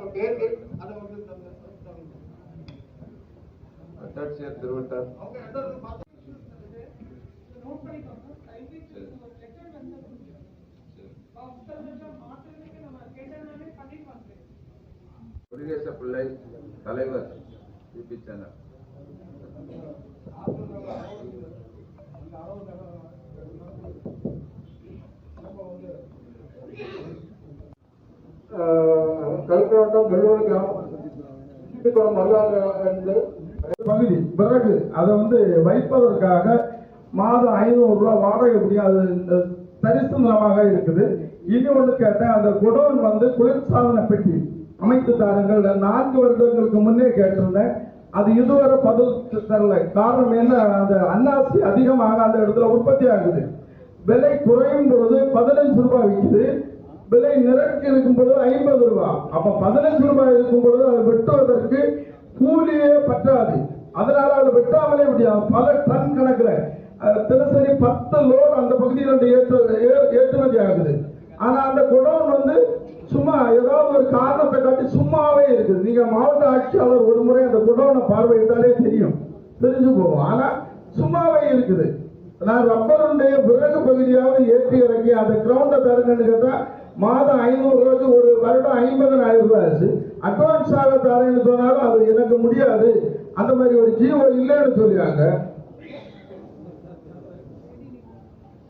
அவங்க பேர் கேட்டு அதை வந்து திருவட்டார். பிள்ளை தலைவர் யூபி சேனல் மாவட்டம் வெள்ளூர் கிராமம். குளம் என்று பகுதி. பிறகு அதை வந்து வைப்பதற்காக மாதம் ஐநூறு ரூபாய் வாடகை முடியாது இந்த தரிசு நிலமாக இருக்குது. இனி ஒன்று கேட்டேன். அந்த குடோன் வந்து குளிர்சாதன பெட்டி அமைத்து தாருங்கள். நான்கு வருடங்களுக்கு முன்னே கேட்டிருந்தேன். அது இதுவரை பதில் தரல. காரணம் என்ன? அந்த அன்னாசி அதிகமாக அந்த இடத்துல உற்பத்தி ஆகுது. விலை குறையும் பொழுது பதினஞ்சு ரூபாய் விற்குது. விலை நிரக்கு இருக்கும் பொழுது ஐம்பது ரூபாய் அப்ப பதினஞ்சு ரூபாய் இருக்கும் பொழுது அதை வெட்டுவதற்கு கூலியே பற்றாது. அதனால அதை வெட்டாமலே முடியாது. பல டன் கணக்குல தினசரி பத்து லோடு அந்த பகுதியில் ஏற்று ஏ- ஏற்றுமதி ஆகுது. ஆனா அந்த குடோன் வந்து சும்மா ஏதாவது ஒரு காரணத்தை காட்டி சும்மாவே இருக்குது. நீங்க மாவட்ட ஆட்சியாளர் ஒரு முறை அந்த குடோனை பார்வையிட்டாலே தெரியும். தெரிஞ்சு போகும். ஆனா சும்மாவே இருக்குது. நான் ரப்பருடைய அந்த கிரவுண்டை தருங்கன்னு கேட்டால் மாதம் ஐநூறுரூவாக்கு ஒரு வருடம் ஐம்பதனாயிரம் ரூபாய் ஆச்சு. அட்வான்ஸாக தரேன்னு சொன்னாலும் அது எனக்கு முடியாது. அந்த மாதிரி ஒரு ஜீவோ இல்லைன்னு சொல்லியாங்க.